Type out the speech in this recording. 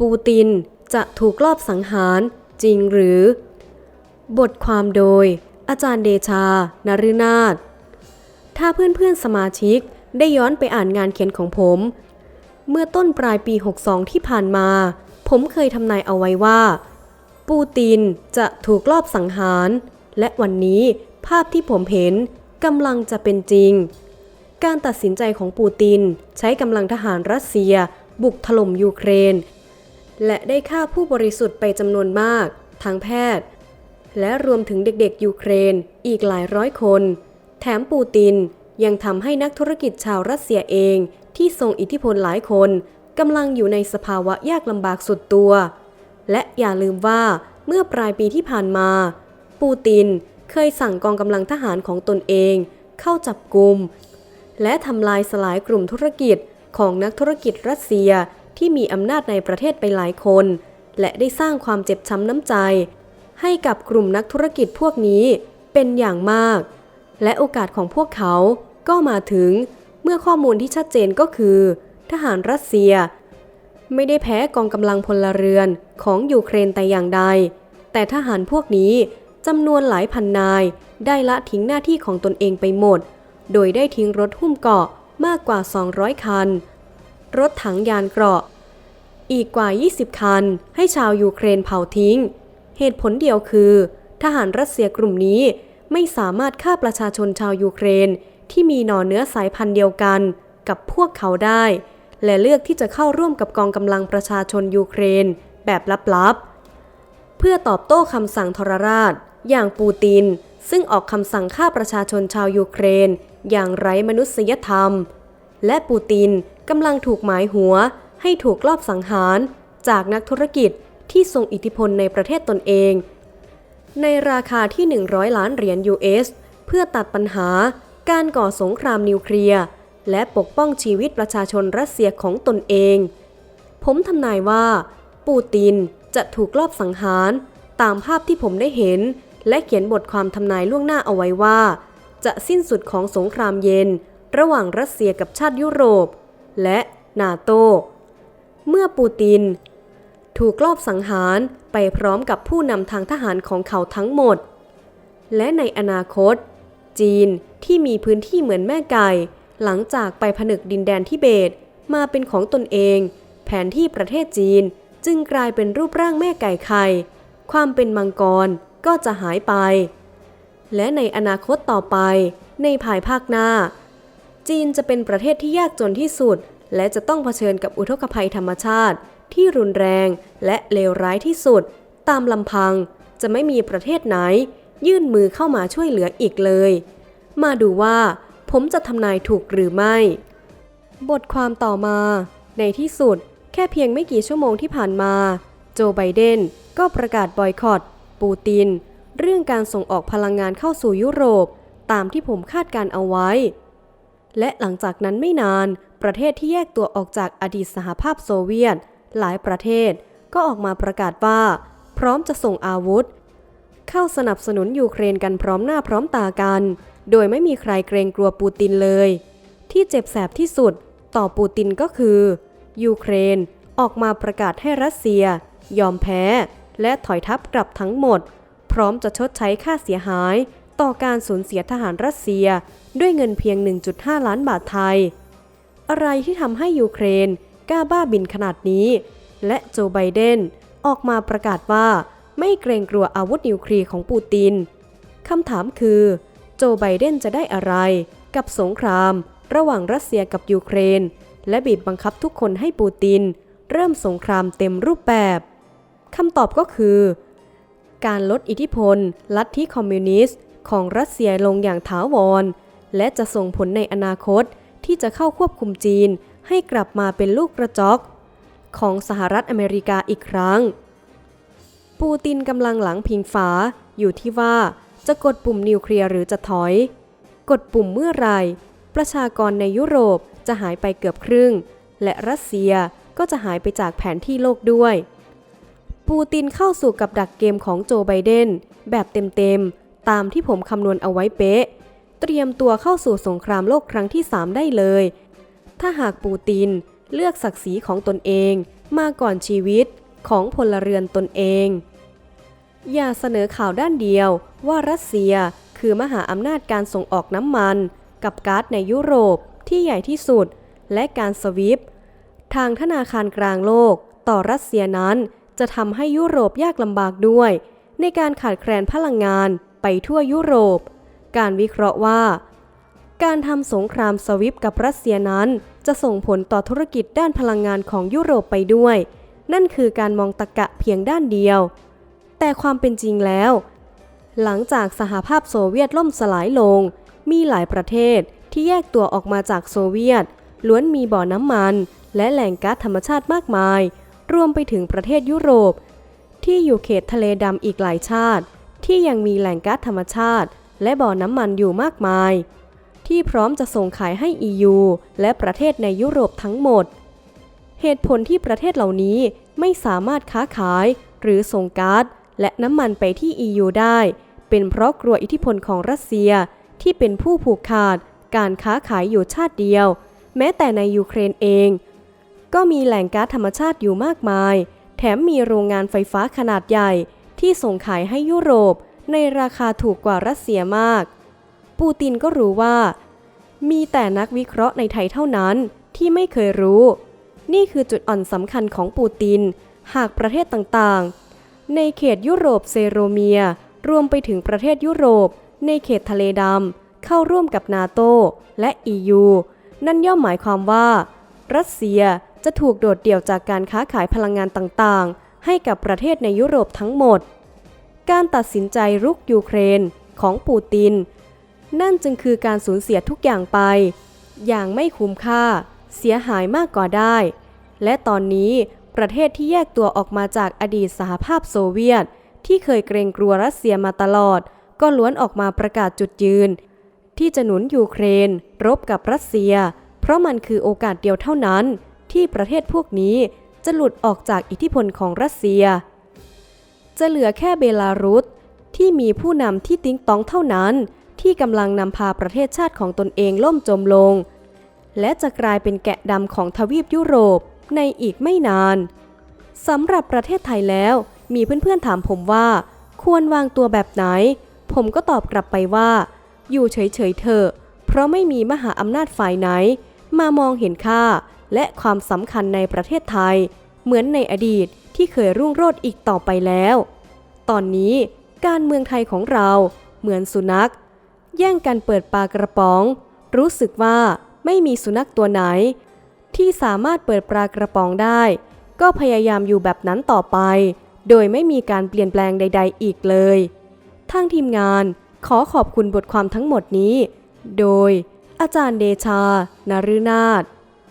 ปูตินจะถูกลอบสังหารจริงหรือ บทความโดย อาจารย์เดชา นฤนาถถ้าเพื่อนๆสมาชิกได้ย้อนไปอ่านงานเขียนของผม เมื่อต้นปลายปี 62 ที่ผ่านมา ผมเคยทำนายเอาไว้ว่า ปูตินจะถูกลอบสังหาร และวันนี้ภาพที่ผมเห็นกำลังจะเป็นจริง การตัดสินใจของปูตินใช้กำลังทหารรัสเซีย บุกถล่มยูเครน และได้ฆ่าผู้บริสุทธิ์ไปจำนวนมากทั้งแพทย์ และรวมถึงเด็กๆ ยูเครนอีกหลายร้อยคน แถมปูตินยังทำให้นักธุรกิจชาวรัสเซียเองที่ทรงอิทธิพลหลายคนกำลังอยู่ในสภาวะยากลำบากสุดตัว และอย่าลืมว่าเมื่อปลายปีที่ผ่านมา ปูตินเคยสั่งกองกำลังทหารของตนเอง เข้าจับกลุ่มและทำลายสลายกลุ่มธุรกิจของนักธุรกิจรัสเซีย ที่มีอำนาจในประเทศไปหลายคน และได้สร้างความเจ็บช้ำน้ำใจ ให้กับกลุ่มนักธุรกิจพวกนี้เป็นอย่างมาก และโอกาสของพวกเขาก็มาถึงเมื่อข้อมูลที่ชัดเจนก็คือ ทหารรัสเซีย ไม่ได้แพ้กองกำลังพลเรือนของยูเครนแต่อย่างใด แต่ทหารพวกนี้จำนวนหลายพันนาย ได้ละทิ้งหน้าที่ของตนเองไปหมด โดยได้ทิ้งรถหุ้มเกาะมากกว่า 200 คัน รถถังยานเกราะ อีกกว่า 20 คัน ให้ชาวยูเครนเผาทิ้ง เหตุผลเดียวคือ ทหารรัสเซียกลุ่มนี้ไม่สามารถฆ่าประชาชนชาวยูเครนที่มีหน่อเนื้อสายพันธุ์เดียวกันกับพวกเขาได้ และเลือกที่จะเข้าร่วมกับกองกำลังประชาชนยูเครนแบบลับๆ เพื่อตอบโต้คำสั่งทรราช อย่างปูติน ซึ่งออกคำสั่งฆ่าประชาชนชาวยูเครน อย่างไร้มนุษยธรรม และปูติน กำลังถูกหมายหัว ให้ถูกลอบสังหารจากนักธุรกิจที่ทรงอิทธิพลในประเทศตนเอง ในราคาที่ 100 ล้านเหรียญ US เพื่อตัดปัญหาการก่อสงครามนิวเคลียร์ และปกป้องชีวิตประชาชนรัสเซียของตนเอง ผมทำนายว่า ปูตินจะถูกลอบสังหารตามภาพที่ผมได้เห็น และเขียนบทความทำนายล่วงหน้าเอาไว้ว่า จะสิ้นสุดของสงครามเย็น ระหว่างรัสเซียกับชาติยุโรป และนาโต เมื่อปูติน ถูกลอบสังหารไปพร้อมกับผู้นำทางทหารของเขาทั้งหมด และในอนาคต จีนที่มีพื้นที่เหมือนแม่ไก่ หลังจากไปผนึกดินแดนทิเบตมาเป็นของตนเอง แผนที่ประเทศจีนจึงกลายเป็นรูปร่างแม่ไก่ไข่ ความเป็นมังกรก็จะหายไป และในอนาคตต่อไป ในภายภาคหน้า จีนจะเป็นประเทศที่ยากจนที่สุด และจะต้องเผชิญกับอุทกภัยธรรมชาติ ที่รุนแรงและเลวร้ายที่สุด ตามลำพัง จะไม่มีประเทศไหน ยื่นมือเข้ามาช่วยเหลืออีกเลย มาดูว่า ผมจะทำนายถูกหรือไม่ บทความต่อมา ในที่สุด แค่เพียงไม่กี่ชั่วโมงที่ผ่านมา โจไบเดนก็ประกาศบอยคอตปูติน เรื่องการส่งออกพลังงานเข้าสู่ยุโรป ตามที่ผมคาดการเอาไว้ และหลังจากนั้นไม่นาน ประเทศที่แยกตัวออกจากอดีตสหภาพโซเวียต หลายประเทศก็ออกมาประกาศว่า พร้อมจะส่งอาวุธ เข้าสนับสนุนยูเครนกันพร้อมหน้าพร้อมตากัน โดยไม่มีใครเกรงกลัวปูตินเลย ที่เจ็บแสบที่สุดต่อปูตินก็คือ ยูเครนออกมาประกาศให้รัสเซีย ยอมแพ้ และถอยทัพกลับทั้งหมด พร้อมจะชดใช้ค่าเสียหาย ต่อการสูญเสียทหารรัสเซียด้วยเงินเพียง 1.5 ล้านบาทไทย อะไรที่ทำให้ยูเครนกล้าบ้าบินขนาดนี้ และโจไบเดนออกมาประกาศว่าไม่เกรงกลัวอาวุธนิวเคลียร์ของปูตินคำถามคือ โจไบเดนจะได้อะไรกับสงคราม ระหว่างรัสเซียกับยูเครน และบีบบังคับทุกคนให้ปูติน เริ่มสงครามเต็มรูปแบบคำตอบก็คือ การลดอิทธิพล ลัทธิคอมมิวนิสต์ ของรัสเซียลงอย่างถาวร และจะส่งผลในอนาคตที่จะเข้าควบคุมจีนให้กลับมาเป็นลูกกระจอก ของสหรัฐอเมริกาอีกครั้ง ปูตินกำลังหลังพิงฝาอยู่ที่ว่าจะกดปุ่มนิวเคลียร์หรือจะถอย กดปุ่มเมื่อไหรประชากรในยุโรปจะหายไปเกือบครึ่ง และรัสเซียก็จะหายไปจากแผนที่โลกด้วย ปูตินเข้าสู่กับดักเกมของโจไบเดนแบบเต็มๆ ตามที่ผมคำนวณเอาไว้เป๊ะ เตรียมตัวเข้าสู่สงครามโลกครั้งที่ 3 ได้เลย ถ้าหากปูตินเลือกศักดิ์ศรีของตนเองมาก่อนชีวิตของพลเรือนตนเอง อย่าเสนอข่าวด้านเดียวว่ารัสเซียคือมหาอำนาจการส่งออกน้ำมัน กับก๊าซในยุโรปที่ใหญ่ที่สุด และการสวิฟต์ทางธนาคารกลางโลก ต่อรัสเซียนั้นจะทำให้ยุโรปยากลำบากด้วย ในการขาดแคลนพลังงาน ไปทั่วยุโรป การวิเคราะห์ว่า การทำสงครามสวิฟต์กับรัสเซียนั้น จะส่งผลต่อธุรกิจด้านพลังงานของยุโรปไปด้วย นั่นคือการมองตะกะเพียงด้านเดียว แต่ความเป็นจริงแล้ว หลังจากสหภาพโซเวียตล่มสลายลง มีหลายประเทศที่แยกตัวออกมาจากโซเวียต ล้วนมีบ่อน้ำมัน และแหล่งก๊าซธรรมชาติมากมาย รวมไปถึงประเทศยุโรป ที่อยู่เขตทะเลดำอีกหลายชาติ ที่ยังมีแหล่งก๊าซธรรมชาติ และบ่อน้ำมันอยู่มากมาย ที่พร้อมจะส่งขายให้ EU และประเทศในยุโรปทั้งหมด เหตุผลที่ประเทศเหล่านี้ไม่สามารถค้าขาย หรือส่งก๊าซและน้ำมันไปที่ EU ได้ เป็นเพราะกลัวอิทธิพลของรัสเซียที่เป็นผู้ผูกขาดการค้าขายอยู่ชาติเดียว แม้แต่ในยูเครนเอง ก็มีแหล่งก๊าซธรรมชาติอยู่มากมาย แถมมีโรงงานไฟฟ้าขนาดใหญ่ ที่ส่งขายให้ยุโรปในราคาถูกกว่ารัสเซียมาก ปูตินก็รู้ว่า มีแต่นักวิเคราะห์ในไทยเท่านั้นที่ไม่เคยรู้ นี่คือจุดอ่อนสำคัญของปูติน หากประเทศต่างๆ ในเขตยุโรปเซโรเมีย รวมไปถึงประเทศยุโรป ในเขตทะเลดำเข้าร่วมกับนาโตและ EU นั่นย่อมหมายความว่า รัสเซียจะถูกโดดเดี่ยวจากการค้าขายพลังงานต่างๆ ให้กับประเทศในยุโรปทั้งหมด การตัดสินใจรุกยูเครนของปูติน นั่นจึงคือการสูญเสียทุกอย่างไป อย่างไม่คุ้มค่า เสียหายมากกว่าได้ และตอนนี้ประเทศที่แยกตัวออกมาจากอดีตสหภาพโซเวียต ที่เคยเกรงกลัวรัสเซียมาตลอด ก็ล้วนออกมาประกาศจุดยืน ที่จะหนุนยูเครน รบกับรัสเซีย เพราะมันคือโอกาสเดียวเท่านั้น ที่ประเทศพวกนี้ จะหลุดออกจากอิทธิพลของรัสเซีย จะเหลือแค่เบลารุสที่มีผู้นำที่ติ้งต้องเท่านั้น ที่กำลังนำพาประเทศชาติของตนเองล่มจมลง และจะกลายเป็นแกะดำของทวีปยุโรปในอีกไม่นานสำหรับประเทศไทยแล้ว มีเพื่อนๆถามผมว่า ควรวางตัวแบบไหน ผมก็ตอบกลับไปว่า อยู่เฉยๆเถอะเพราะไม่มีมหาอำนาจฝ่ายไหน มามองเห็นค่า และความสำคัญในประเทศไทย เหมือนในอดีตที่เคยรุ่งโรจน์อีกต่อไปแล้ว ตอนนี้การเมืองไทยของเราเหมือนสุนัข แย่งกันเปิดปลากระป๋อง รู้สึกว่าไม่มีสุนัขตัวไหน ที่สามารถเปิดปลากระป๋องได้ ก็พยายามอยู่แบบนั้นต่อไป โดยไม่มีการเปลี่ยนแปลงใด ๆ อีกเลยทางทีมงานขอขอบคุณบทความทั้งหมดนี้ โดยอาจารย์เดชานฤนาถ